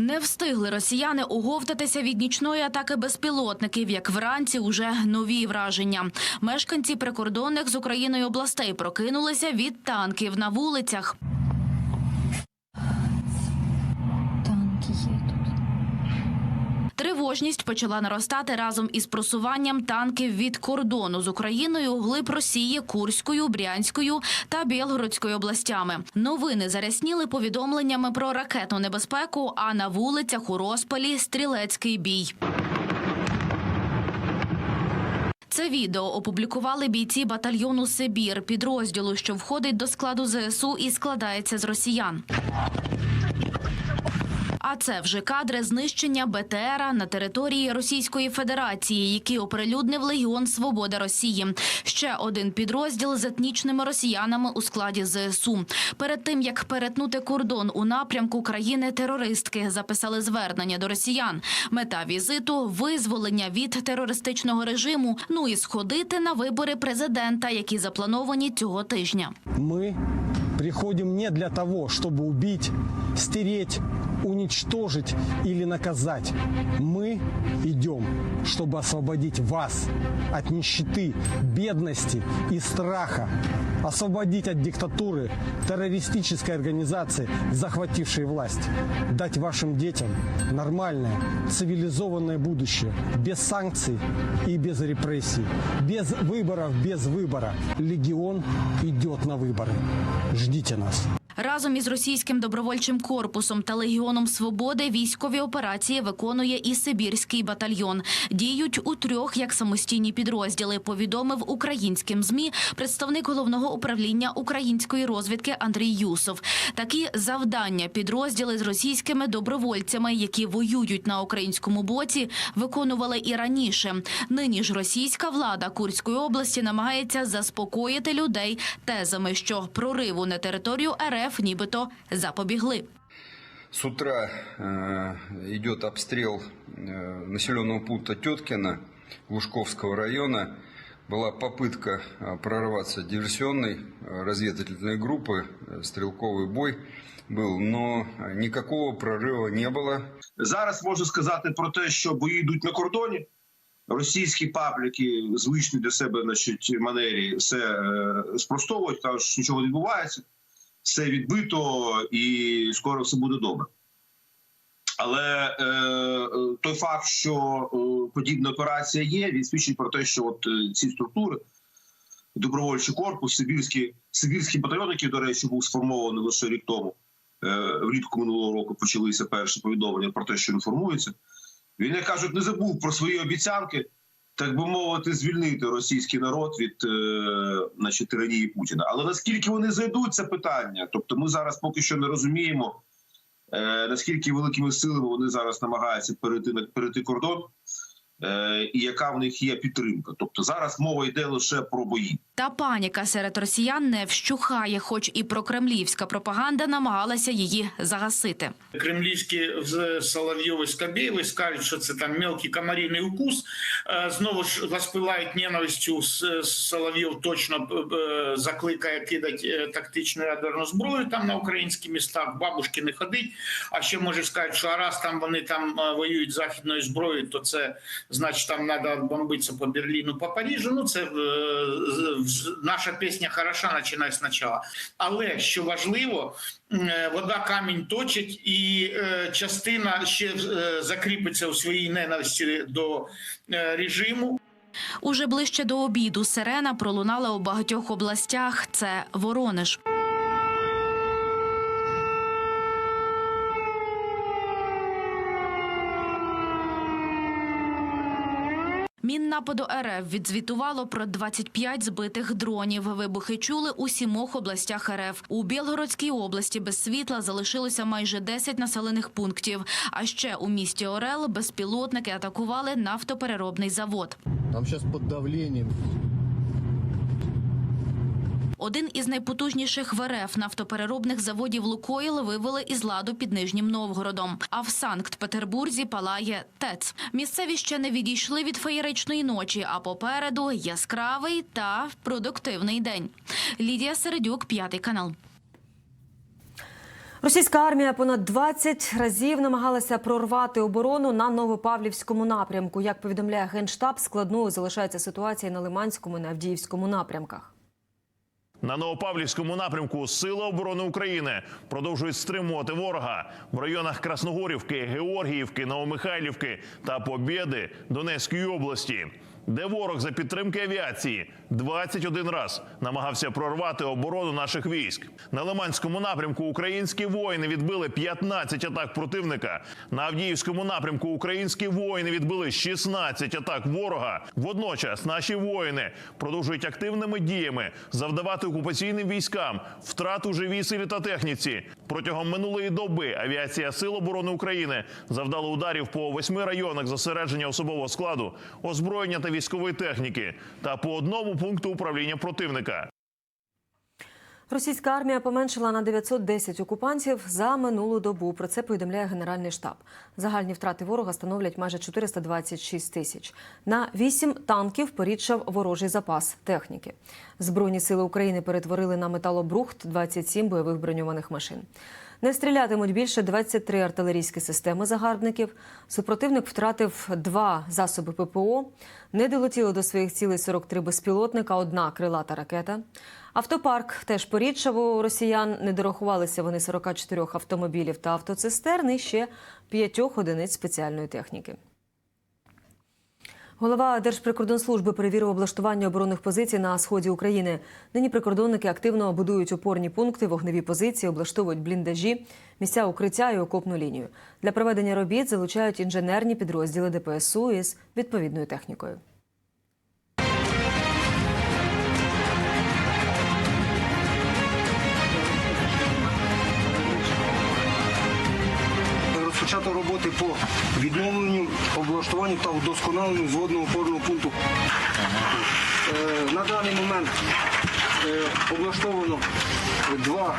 Не встигли росіяни оговтатися від нічної атаки безпілотників, як вранці уже нові враження. Мешканці прикордонних з Україною областей прокинулися від танків на вулицях. Танки є тут. Тривожність почала наростати разом із просуванням танків від кордону з Україною глиб Росії, Курською, Брянською та Білгородською областями. Новини зарясніли повідомленнями про ракетну небезпеку, а на вулицях у розпалі стрілецький бій. Це відео опублікували бійці батальйону Сибір, підрозділу, що входить до складу ЗСУ і складається з росіян. А це вже кадри знищення БТРа на території Російської Федерації, які оприлюднив Легіон Свобода Росії. Ще один підрозділ з етнічними росіянами у складі ЗСУ. Перед тим як перетнути кордон у напрямку країни-терористки, записали звернення до росіян. Мета візиту визволення від терористичного режиму. Ну і сходити на вибори президента, які заплановані цього тижня. Мы приходим не для того, чтобы убить, стереть, уничтожить или наказать. Мы идем, чтобы освободить вас от нищеты, бедности и страха. Освободить от диктатуры террористической организации, захватившей власть. Дать вашим детям нормальное, цивилизованное будущее. Без санкций и без репрессий. Без выборов, без выбора. Легион идет на выборы. Ждите нас. Разом із російським добровольчим корпусом та легіоном свободи військові операції виконує і Сибірський батальйон. Діють у трьох як самостійні підрозділи. Повідомив українським змі представник головного управління української розвідки Андрій Юсов. Такі завдання підрозділи з російськими добровольцями, які воюють на українському боці, виконували і раніше. Нині ж російська влада Курської області намагається заспокоїти людей тезами, що прориву на територію РФ нібито запобігли. С утра э, идет обстрел э, населенного пункта Теткина Лужковского района. Была попытка э, прорваться диверсионной э, разведывательной группы, э, стрелковый бой был, но э, никакого прорыва не было. Зараз можу сказати про те, що бої йдуть на кордоні. Російські пабліки звичні для себе значить, манері все е, спростовують, кажуть, що нічого не відбувається, все відбито і скоро все буде добре. Але е, той факт, що е, подібна операція є, він свідчить про те, що от е, ці структури, добровольчий корпус, Сибірський, Сибірський батальйон, який, до речі, був сформований лише рік тому, е, влітку минулого року почалися перші повідомлення про те, що він формується. Він, як кажуть, не забув про свої обіцянки, так би мовити, звільнити російський народ від е, значить, тиранії Путіна. Але наскільки вони зайдуть, це питання. Тобто, ми зараз поки що не розуміємо, е, наскільки великими силами вони зараз намагаються перейти перейти кордон, і яка в них є підтримка. Тобто зараз мова йде лише про бої. Та паніка серед росіян не вщухає, хоч і прокремлівська пропаганда намагалася її загасити. Кремлівські в Соловйови Скабєєві скажуть, що це там мелкий комарійний укус. Е, Знову ж воспилають ненавистю. С- Соловйов точно е, закликає кидати е, тактичну ядерну зброю там на українські міста. Бабушки не ходить. А ще може сказати, що а раз там вони там е, воюють західною зброєю, то це значить там треба бомбитися по Берліну, по Парижу. Ну це е, наша пісня хороша, починає спочатку. Але що важливо, е, вода камінь точить, і е, частина ще закріпиться у своїй ненависті до режиму. Уже ближче до обіду сирена пролунала у багатьох областях. Це Воронеж. Міннападу РФ відзвітувало про 25 збитих дронів. Вибухи чули у сімох областях РФ. У Білгородській області без світла залишилося майже 10 населених пунктів. А ще у місті Орел безпілотники атакували нафтопереробний завод. Там зараз під давлением. Один із найпотужніших в РФ нафтопереробних заводів «Лукойл» вивели із ладу під Нижнім Новгородом. А в Санкт-Петербурзі палає ТЕЦ. Місцеві ще не відійшли від феєричної ночі, а попереду яскравий та продуктивний день. Лідія Середюк, п'ятий канал. Російська армія понад 20 разів намагалася прорвати оборону на Новопавлівському напрямку. Як повідомляє генштаб, складною залишається ситуація на Лиманському і на Авдіївському напрямках. На Новопавлівському напрямку Сили оборони України продовжують стримувати ворога. В районах Красногорівки, Георгіївки, Новомихайлівки та Побєди Донецької області, де ворог за підтримки авіації 21 раз намагався прорвати оборону наших військ. На Лиманському напрямку українські воїни відбили 15 атак противника. На Авдіївському напрямку українські воїни відбили 16 атак ворога. Водночас наші воїни продовжують активними діями завдавати окупаційним військам втрат у живій силі та техніці. Протягом минулої доби авіація Сил оборони України завдала ударів по восьми районах зосередження особового складу, озброєння та військової техніки та по одному пункту управління противника. Російська армія поменшила на 910 окупантів за минулу добу. Про це повідомляє Генеральний штаб. Загальні втрати ворога становлять майже 426 тисяч. На 8 танків порідшав ворожий запас техніки. Збройні сили України перетворили на металобрухт 27 бойових броньованих машин. Не стрілятимуть більше 23 артилерійські системи загарбників. Супротивник втратив два засоби ППО. Не долетіли до своїх цілей 43 безпілотника, одна крилата ракета. Автопарк теж порідшав у росіян. Не дорахувалися вони 44 автомобілів та автоцистерн і ще п'ятьох одиниць спеціальної техніки. Голова Держприкордонслужби перевірив облаштування оборонних позицій на сході України. Нині прикордонники активно будують опорні пункти, вогневі позиції, облаштовують бліндажі, місця укриття і окопну лінію. Для проведення робіт залучають інженерні підрозділи ДПСУ із відповідною технікою. Розпочато роботи по відновленню, облаштуванню та вдосконаленню зводного опорного пункту. Е, На даний момент облаштовано два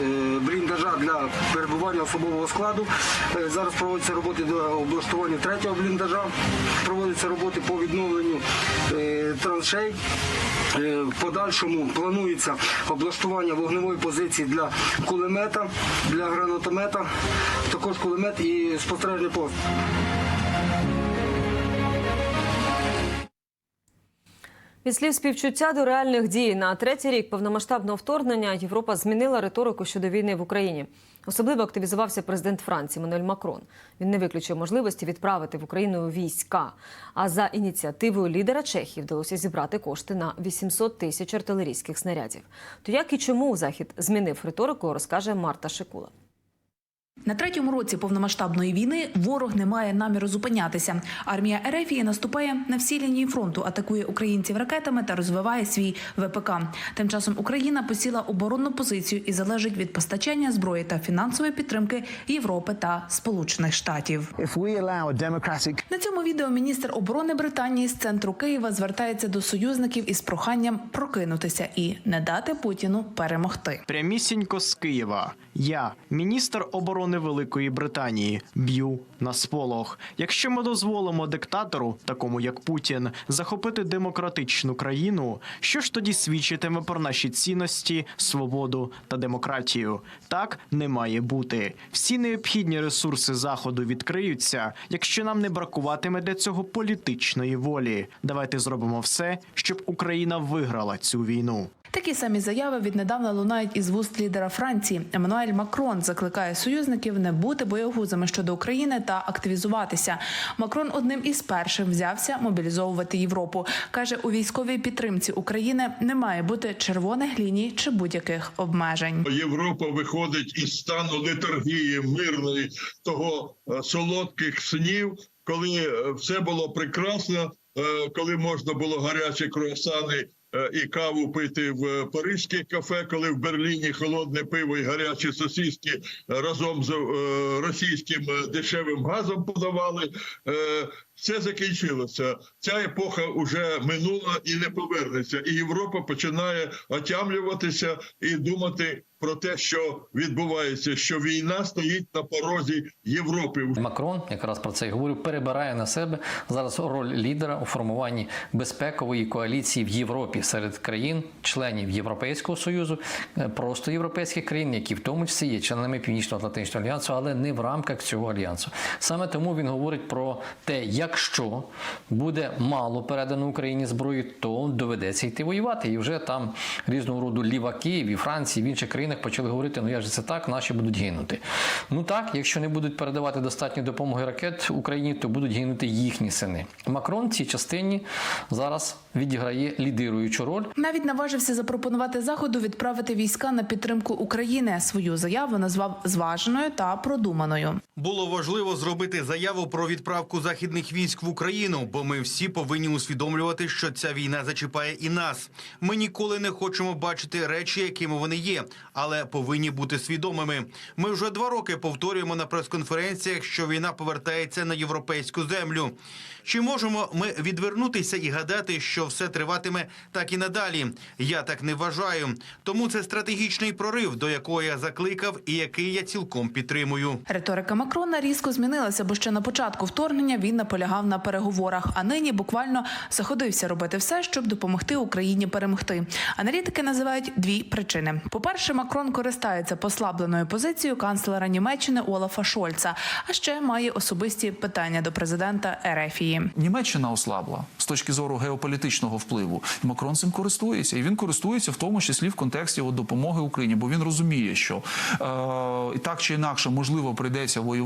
е, бліндажа для перебування особового складу. Е, Зараз проводяться роботи до облаштування третього бліндажа, проводяться роботи по відновленню е, траншей. Е, В подальшому планується облаштування вогневої позиції для кулемета, для гранатомета, також кулемет і спостережний пост. Від слів співчуття до реальних дій на третій рік повномасштабного вторгнення Європа змінила риторику щодо війни в Україні. Особливо активізувався президент Франції Мануель Макрон. Він не виключив можливості відправити в Україну війська. А за ініціативою лідера Чехії вдалося зібрати кошти на 800 тисяч артилерійських снарядів. То як і чому захід змінив риторику, розкаже Марта Шикула. На третьому році повномасштабної війни ворог не має наміру зупинятися. Армія Ерефії наступає на всі лінії фронту, атакує українців ракетами та розвиває свій ВПК. Тим часом Україна посіла оборонну позицію і залежить від постачання зброї та фінансової підтримки Європи та Сполучених Штатів. На цьому відео міністр оборони Британії з центру Києва звертається до союзників із проханням прокинутися і не дати Путіну перемогти. Прямісінько з Києва. Я, міністр оборони Великої Британії, б'ю на сполох. Якщо ми дозволимо диктатору, такому як Путін, захопити демократичну країну, що ж тоді свідчитиме про наші цінності, свободу та демократію? Так не має бути. Всі необхідні ресурси заходу відкриються, якщо нам не бракуватиме для цього політичної волі. Давайте зробимо все, щоб Україна виграла цю війну. Такі самі заяви віднедавна лунають із вуст лідера Франції. Еммануель Макрон закликає союзників не бути боягузами щодо України та активізуватися. Макрон одним із перших взявся мобілізовувати Європу. каже у військовій підтримці України не має бути червоних ліній чи будь-яких обмежень. Європа виходить із стану летаргії мирної того е, солодких снів, коли е, все було прекрасно, е, коли можна було гарячі круасани і каву пити в паризьких кафе, коли в Берліні холодне пиво і гарячі сосиски разом з е, російським е, дешевим газом подавали. Все закінчилося. Ця епоха вже минула і не повернеться. І Європа починає отямлюватися і думати про те, що відбувається, що війна стоїть на порозі Європи. Макрон якраз про це і говорив, перебирає на себе зараз роль лідера у формуванні безпекової коаліції в Європі серед країн, членів Європейського союзу, е, просто європейських країн, які в тому числі є членами Північно-Атлантичного альянсу, але не в рамках цього альянсу. Саме тому він говорить про те, якщо буде мало передано Україні зброї, то доведеться йти воювати. І вже там різного роду ліваки в Франції, в інших країнах почали говорити: ну як же це так, наші будуть гинути. Ну так, якщо не будуть передавати достатньо допомоги ракет Україні, то будуть гинути їхні сини. Макрон в цій частині зараз відіграє лідируючу роль. Навіть наважився запропонувати заходу відправити війська на підтримку України. Свою заяву назвав зваженою та продуманою. Було важливо зробити заяву про відправку західних військ в Україну, бо ми всі повинні усвідомлювати, що ця війна зачіпає і нас. Ми ніколи не хочемо бачити речі, якими вони є, але повинні бути свідомими. Ми вже два роки повторюємо на прес-конференціях, що війна повертається на європейську землю. Чи можемо ми відвернутися і гадати, що все триватиме так і надалі? Я так не вважаю. Тому це стратегічний прорив, до якого я закликав, і який я цілком підтримую. Риторика Макрона різко змінилася, бо ще на початку вторгнення він наполягав на переговорах, а нині буквально заходився робити все, щоб допомогти Україні перемогти. Аналітики називають дві причини: по-перше, Макрон користається послабленою позицією канцлера Німеччини Олафа Шольца, а ще має особисті питання до президента Ерефії. Німеччина ослабла з точки зору геополітичного впливу. Макрон цим користується, і він користується в тому числі в контексті допомоги Україні, бо він розуміє, що е, так чи інакше можливо прийдеться воювати.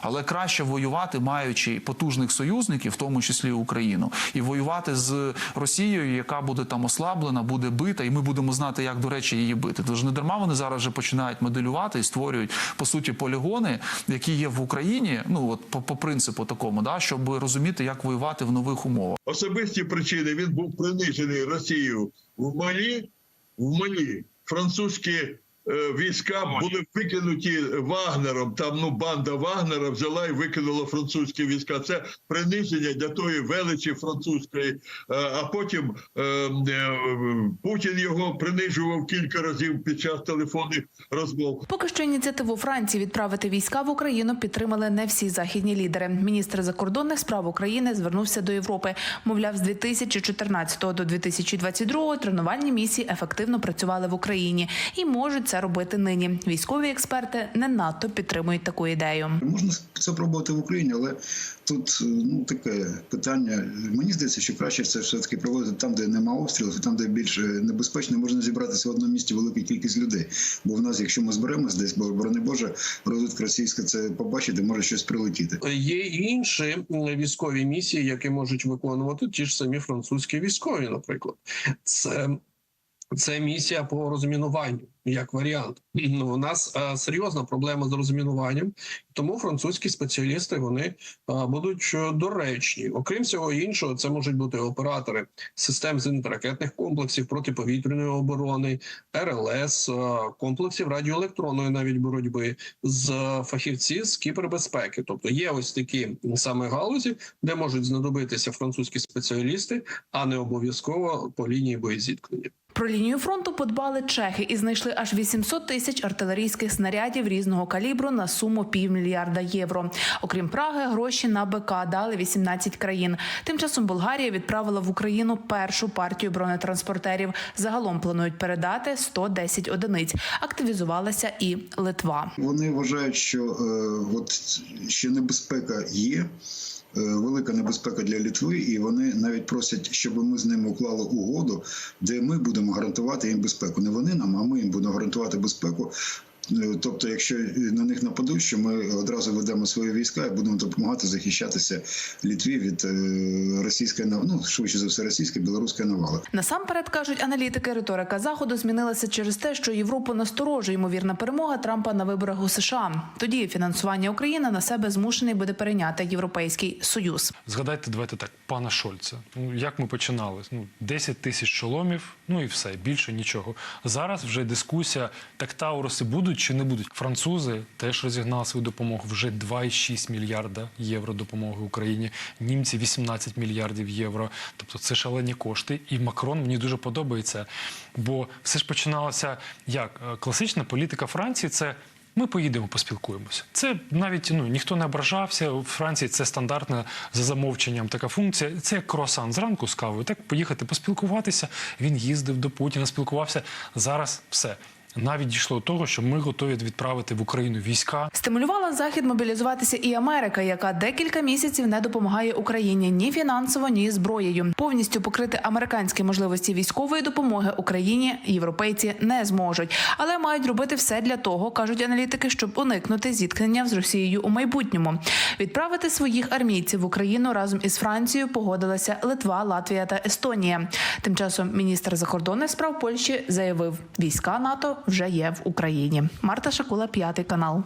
Але краще воювати, маючи потужних союзників, в тому числі Україну, і воювати з Росією, яка буде там ослаблена, буде бита, і ми будемо знати, як до речі її бити. Тож не дарма вони зараз вже починають моделювати і створюють по суті полігони, які є в Україні. Ну от по, по принципу такому, да, щоб розуміти, як воювати в нових умовах. Особисті причини він був принижений Росією в Малі. В Малі французькі війська були викинуті Вагнером. Там ну банда Вагнера взяла і викинула французькі війська. Це приниження для тої величі французької. Е, а потім е, е, Путін його принижував кілька разів під час телефонних розмов. Поки що ініціативу Франції відправити війська в Україну підтримали не всі західні лідери. Міністр закордонних справ України звернувся до Європи. Мовляв, з 2014 до 2022 тренувальні місії ефективно працювали в Україні і можуть це робити нині. Військові експерти не надто підтримують таку ідею. Можна це пробувати в Україні, але тут ну таке питання. Мені здається, що краще це все таки проводити там, де нема обстрілів, і там, де більш небезпечно, можна зібратися в одному місці велика кількість людей. Бо в нас, якщо ми зберемось десь, бо борони Боже, розвитка російська це побачить, де може щось прилетіти. Є і інші військові місії, які можуть виконувати ті ж самі французькі військові, наприклад, це. Це місія по розмінуванню як варіант. Ну, у нас е, серйозна проблема з розмінуванням, тому французькі спеціалісти вони е, будуть е, доречні. Окрім всього іншого, це можуть бути оператори систем зенітно-ракетних комплексів протиповітряної оборони, РЛС, комплексів радіоелектронної навіть боротьби з фахівці з кібербезпеки. Тобто є ось такі саме галузі, де можуть знадобитися французькі спеціалісти, а не обов'язково по лінії боєзіткнення. Про лінію фронту подбали чехи і знайшли аж 800 тисяч артилерійських снарядів різного калібру на суму півмільярда євро. Окрім Праги, гроші на БК дали 18 країн. Тим часом Болгарія відправила в Україну першу партію бронетранспортерів. Загалом планують передати 110 одиниць. Активізувалася і Литва. Вони вважають, що е, от що небезпека є. Е, Велика небезпека для Літви, і вони навіть просять, щоб ми з ними уклали угоду, де ми будемо гарантувати їм безпеку. Не вони нам, а ми їм будемо гарантувати безпеку. Е, Тобто, якщо на них нападуть, що ми одразу ведемо свої війська і будемо допомагати захищатися Літві від е, російської ну швидше за все російської білоруської навали. Насамперед кажуть аналітики, риторика заходу змінилася через те, що Європу насторожує ймовірна перемога Трампа на виборах у США. Тоді фінансування України на себе змушений буде перейняти Європейський Союз. Згадайте, давайте так, пана Шольца. Ну як ми починали? Ну 10 тисяч шоломів, ну і все більше нічого. Зараз вже дискусія: так Тауруси будуть будуть чи не будуть. Французи теж розігнали свою допомогу вже 2,6 мільярда євро допомоги Україні. Німці 18 мільярдів євро. Тобто це шалені кошти. І Макрон мені дуже подобається, бо все ж починалося як Е, класична політика Франції. Це ми поїдемо, поспілкуємося. Це навіть ну ніхто не ображався. У Франції це стандартна за замовченням така функція. Це як круасан зранку з кавою. Так поїхати поспілкуватися. Він їздив до Путіна, спілкувався. Зараз все. Навіть дійшло до того, що ми готові відправити в Україну війська. Стимулювала захід мобілізуватися і Америка, яка декілька місяців не допомагає Україні ні фінансово, ні зброєю. Повністю покрити американські можливості військової допомоги Україні європейці не зможуть, але мають робити все для того, кажуть аналітики, щоб уникнути зіткнення з Росією у майбутньому. Відправити своїх армійців в Україну разом із Францією погодилася Литва, Латвія та Естонія. Тим часом міністр закордонних справ Польщі заявив, війська НАТО вже є в Україні. Марта Шакула, п'ятий канал.